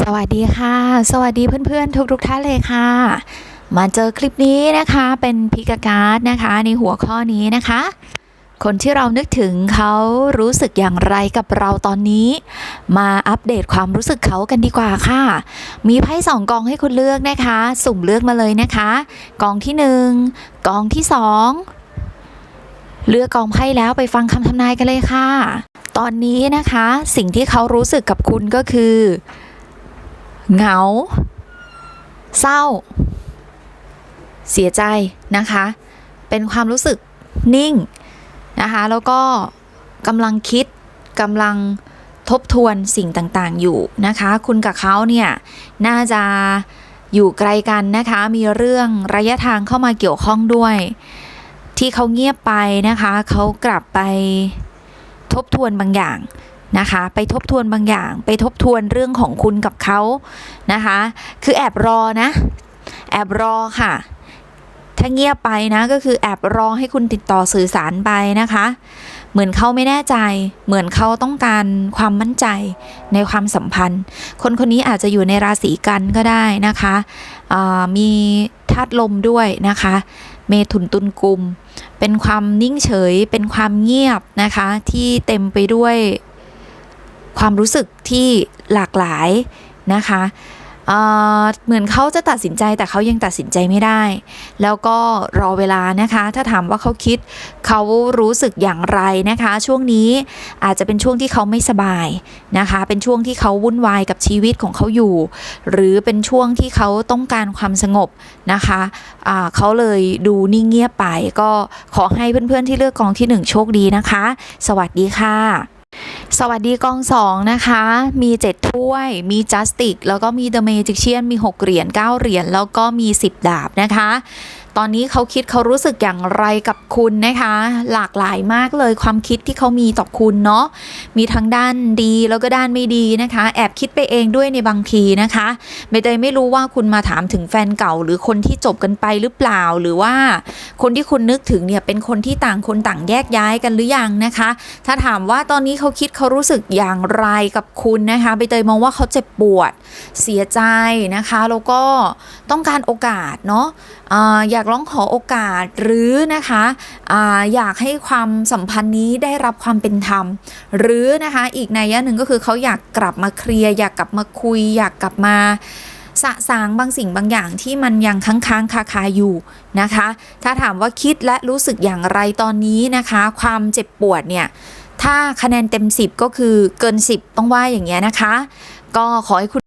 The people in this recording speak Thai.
สวัสดีค่ะ สวัสดีเพื่อนๆ ทุกๆท่านเลยค่ะ มาเจอคลิปนี้นะคะเป็นพิกาการ์ดนะคะ ในหัวข้อนี้นะคะ คนที่เรานึกถึงเขารู้สึกอย่างไรกับเราตอนนี้ มาอัปเดตความรู้สึกเขากันดีกว่าค่ะ มีไพ่สองกองให้คุณเลือกนะคะ สุ่มเลือกมาเลยนะคะ กองที่หนึ่งกองที่สองเลือกกองไพ่แล้วไปฟังคำทำนายกันเลยค่ะ ตอนนี้นะคะ สิ่งที่เขารู้สึกกับคุณก็คือ เหงา เศร้า เสียใจนะคะ เป็นความรู้สึกนิ่งนะคะ แล้วก็กำลังคิดกำลังทบทวนสิ่งต่างๆอยู่นะคะ คุณกับเขาเนี่ยน่าจะอยู่ไกลกันนะคะ มีเรื่องระยะทางเข้ามาเกี่ยวข้องด้วย ที่เขาเงียบไปนะคะ เขากลับไปทบทวนบางอย่าง นะคะ ไปทบทวนบางอย่าง ไปทบทวนเรื่องของคุณกับเขานะคะ คือแอบรอนะ แอบรอค่ะ ถ้าเงียบไปนะก็คือแอบรอให้คุณติดต่อสื่อสารไปนะคะ เหมือนเขาไม่แน่ใจ เหมือนเขาต้องการความมั่นใจในความสัมพันธ์ คนคนนี้อาจจะอยู่ในราศีกันก็ได้นะคะมีธาตุลมด้วยนะคะ เมถุนตุลกุม เป็นความนิ่งเฉย เป็นความเงียบนะคะ ที่เต็มไปด้วย ความรู้สึกที่หลากหลายนะคะเเหมือนเขาจะตัดสินใจแต่เขายังตัดสินใจไม่ได้ แล้วก็รอเวลานะคะ ถ้าถามว่าเขาคิดเขารู้สึกอย่างไรนะคะ ช่วงนี้อาจจะเป็นช่วงที่เขาไม่สบายนะคะ เป็นช่วงที่เขาวุ่นวายกับชีวิตของเขาอยู่ หรือเป็นช่วงที่เขาต้องการความสงบนะคะเขาเลยดูนิ่งเงียบไป ก็ขอให้เพื่อนๆที่เลือกกองที่หนึ่งโชคดีนะคะ สวัสดีค่ะ สวัสดีกองสองนะคะ มี 7 ถ้วย มีจัสติก แล้วก็มีเดอะเมจิเชียน มี 6 เหรียญ 9 เหรียญ แล้วก็มี 10 ดาบนะคะ ตอนนี้เขาคิดเขารู้สึกอย่างไรกับคุณนะคะ หลากหลายมากเลยความคิดที่เขามีต่อคุณเนาะมีทั้งด้านดีแล้วก็ด้านไม่ดีนะคะ แอบคิดไปเองด้วยในบางทีนะคะใบเตยไม่รู้ว่าคุณมาถามถึงแฟนเก่า หรือคนที่จบกันไปหรือเปล่าหรือว่า คนที่คุณนึกถึงเนี่ยเป็นคนที่ต่างคนต่างแยกย้ายกันหรือยังนะคะ ถ้าถามว่าตอนนี้เขาคิดเขารู้สึกอย่างไรกับคุณนะคะใบเตยมองว่าเขาเจ็บปวดเสียใจนะคะแล้วก็ต้องการโอกาสเนาะอาอยากร้องขอโอกาสหรือนะคะออยากให้ความสัมพันธ์นี้ได้รับความเป็นธรรม หรือนะคะอีกในยะหนึ่งก็คือเขาอยากกลับมาเคลียร์อยากกลับมาคุย อยากกลับมาสะสางบางสิ่งบางอย่างที่มันยังค้างๆคาๆอยู่นะคะ ถ้าถามว่าคิดและรู้สึกอย่างไรตอนนี้นะคะ ความเจ็บปวดเนี่ยถ้าคะแนนเต็ม 10 ก็คือเกิน 10 ต้องว่าอย่างเงี้ยนะคะ ก็ขอให้คุณ